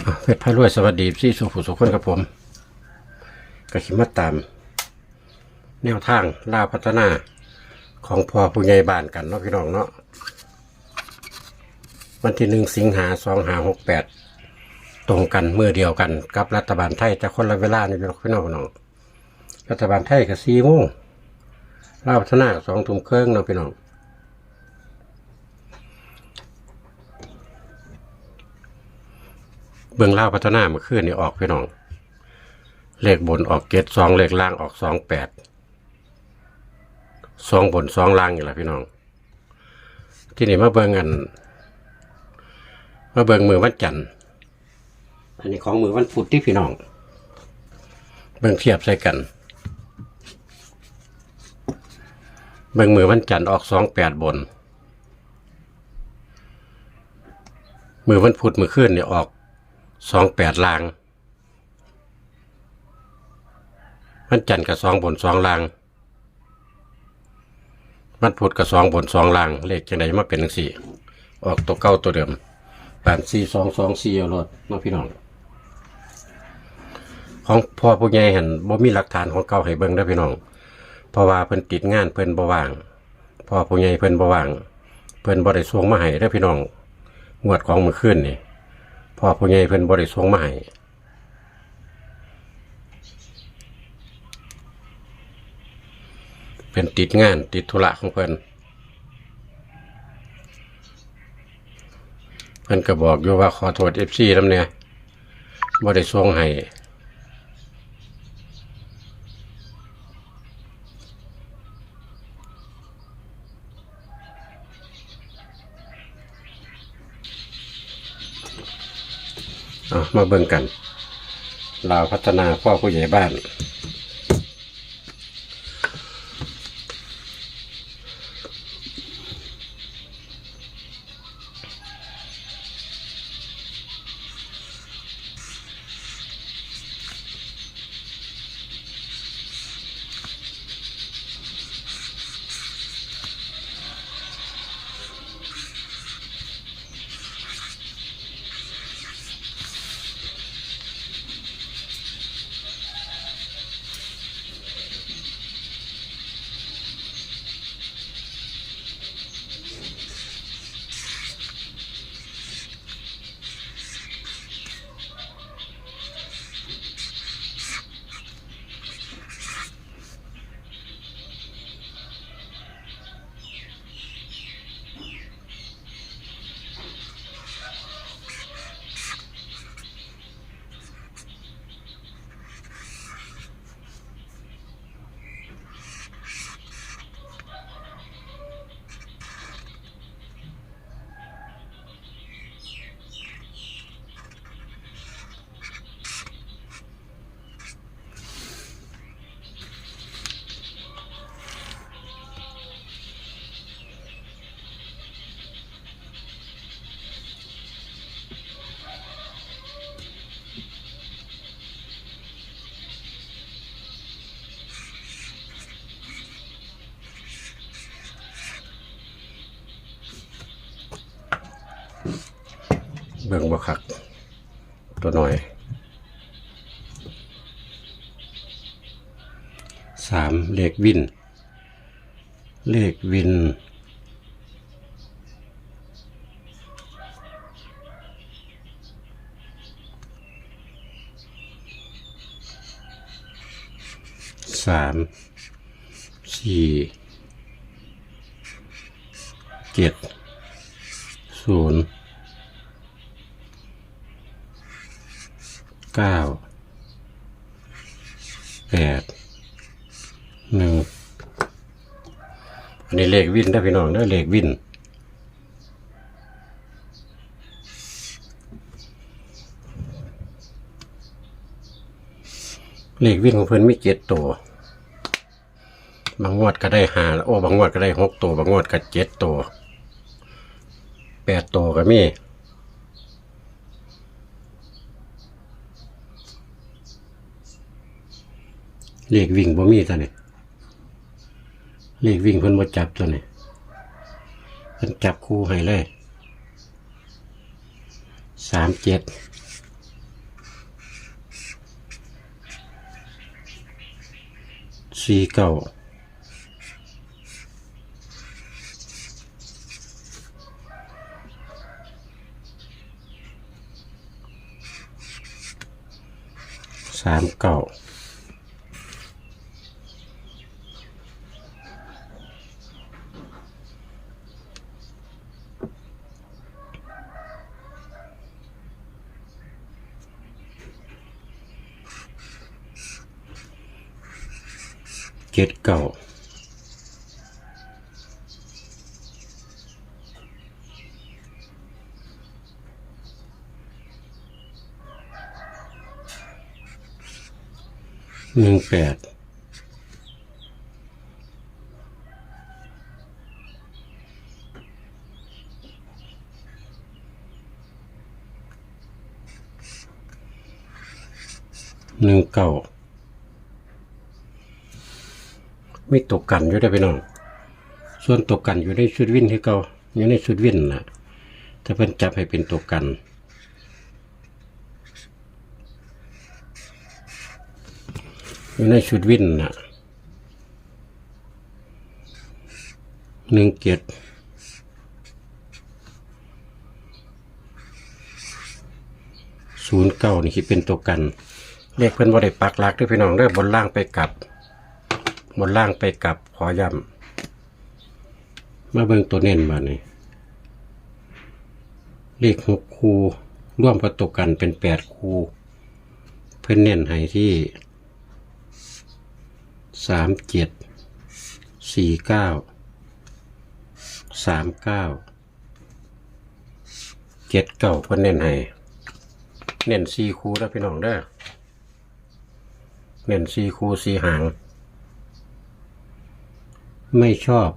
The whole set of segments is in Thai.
อะเพชรพารวยสวัสดีพี่สุขุสุขคนครับผมก็ขิมาตาม แนวทางล่าพัฒนาของพ่อผู้ใหญ่บ้านกันเนาะพี่น้องเนาะวันที่หนึ่งสิงหาสองหาหกแปดตรงกันเมื่อเดียวกัน กับรัฐบาลไทยแต่คนละเวลานี่พี่น้องพี่น้องพี่น้องรัฐบาลไทยกับสี่โมงล่าพัฒนาสองทุ่มเครึ่องเนาะพี่น้อง เบื้องล่าพัฒนาเมื่อคืนนี่ออกพี่น้อง เลขบนออกเกตสองเลขล่างออกสองแปดสองบนสองล่างอย่างไรพี่น้อง ที่นี่มาเบิ่งกันมาเบิ่งมือวันจันทร์อันนี้ของมือวันพุธที่พี่น้อง เบิ่งเทียบใส่กัน เบิ่งมือวันจันทร์ออกสองแปดบน มือวันพุธมือคืนเนี่ยออก สองแปดลางมันจันทร์กับสองบนสองลางมันพุธกับสองบนสองลาง เลขจังไดมาเป็นจังสี่ ออกตัวเก้าตัวเดิมแปดสี่สองสองสี่เอารถมาพี่น้อง ของพ่อผู้ใหญ่เห็นบ่มีหลักฐานของเก่าให้เบิ่งได้พี่น้อง เพราะว่าเพิ่นติดงานเพิ่นบ่ว่าง พ่อผู้ใหญ่เพิ่นบ่ว่าง เพิ่นบ่ได้ส่งมาให้ได้พี่น้องงวดของมื้อคืนนี่ พ่อผู้ใหญ่เพิ่นบริส่งมาให้เป็นติดงานติดธุระของเพิ่นเพิ่นก็บอกอยู่ว่าขอโทษเอฟซีนำเนี่ยบริส่งให้ มาเบิ่งกันลาวพัฒนาพ่อผู้ใหญ่บ้าน บิ่งบ่คัก ตัวหน่อยสามเลขวิน เลขวินสามสี่เจ็ดศูนย์ เก้าแปดหนึ่งอันนี้เลขวินได้พี่น้องได้เลขวินเลขวินของเพิ่อนมีเจ็ดตัว บางงวดก็ได้ห้าโอ้บางงวดก็ได้หกตัว บางงวดก็เจ็ดตัวแปดตัวก็มี เลขวิ่งบ่มีตัวนี้เลขวิ่งเพิ่นบ่จับตัวนี้เพิ่นจับคู่ให้เลยสามเจ็ดสี่เก้าสามเก้า เจ็ดเก้าหนึ่งแปดหนึ่งเก้า ไมีตกกันอยู่ได้อพี่น้อง ส่วนตกกันอยู่ในชุดวิ่นที่เก่าอยู่ในชุดวิ่นนะถ้าเพิ่นจับให้เป็นตกกันอยู่ในชุดวิ่นนะหนึ่งเกียรศูนย์เก้านี่คิดเป็นตัวกัน เลขเพิ่นบ่ได้ปักหลักด้วยพี่น้องเด้อบนล่างไปกลับ บนล่างไปกลับขอย้ำมาเบิ่งตัวเน้นมานี่เลขหกคูร่วมกับตัวกันเป็นแปดคูเพิ่นเน้นให้ที่สามเจ็ดสี่เก้าสามเก้าเจ็ดเก้าเพิ่นเน้นให้เน้นสี่คูแล้วพี่น้องเด้อเน้นสี่คูสี่หาง ไม่ชอบ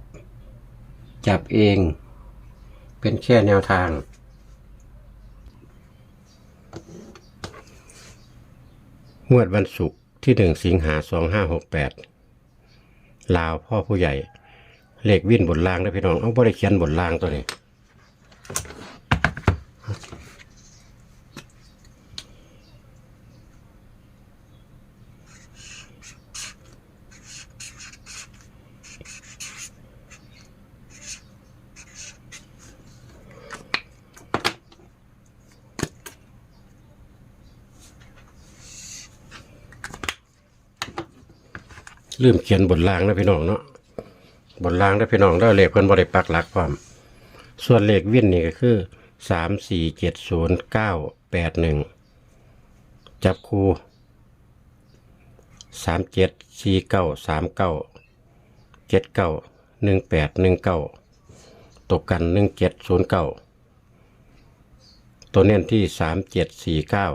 จับเอง เป็นแค่แนวทาง งวดวันศุกร์ที่หนึ่งสิงหาสองห้าหกแปดลาวพ่อผู้ใหญ่ เลขวิ่นบนล่างนะพี่น้อง เอาบริเขียนบนล่างตัวนี้ ลืมเขียนบนล่างนะพี่น้องเนาะบนล่างนะพี่น้องแล้วเลขเพิ่นบ่ได้ปักหลักความ ส่วนเลขวิ่นนี่ก็คือสามสี่เจ็ดศูนย์เก้าแปดหนึ่งจับคู่สามเจ็ดสี่เก้าสามเก้าเจ็ดเก้าหนึ่งแปดหนึ่งเก้าตกกันหนึ่งเจ็ดศูนย์เก้าตัวเน้นที่สามเจ็ดสี่เก้า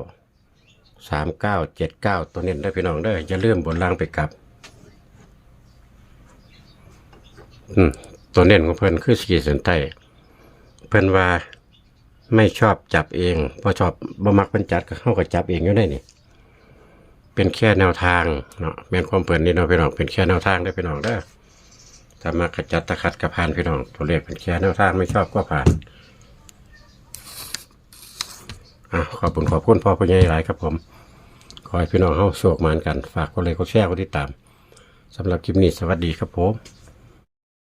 สามเก้าเจ็ดเก้าตัวเน้นได้พี่น้องเด้ออย่าลืมบนล่างไปกับ อืม ตัวเน้นของเพิ่อนคือสีเส้นใต้เพิ่อนว่าไม่ชอบจับเองพอชอบบ่มักเพิ่นจัดก็เข้ากับจับเองอยู่ได้นี่เป็นแค่แนวทางเนาะแม่นความเพิ่นนี่เนาะพี่น้องเป็นแค่แนวทางได้พี่น้องเด้ถ้ามากระจัดตะคัดกระพานพี่น้อง ตัวเลขเป็นแค่แนวทางไม่ชอบก็ผ่านอะขอบคุณขอบคุณพ่อผู้ใหญ่หลายครับผม ขอให้พี่น้องเฮาโชคหมานกัน ฝากกดไลค์กดแชร์กดติดตามสำหรับคลิปนี้สวัสดีครับผม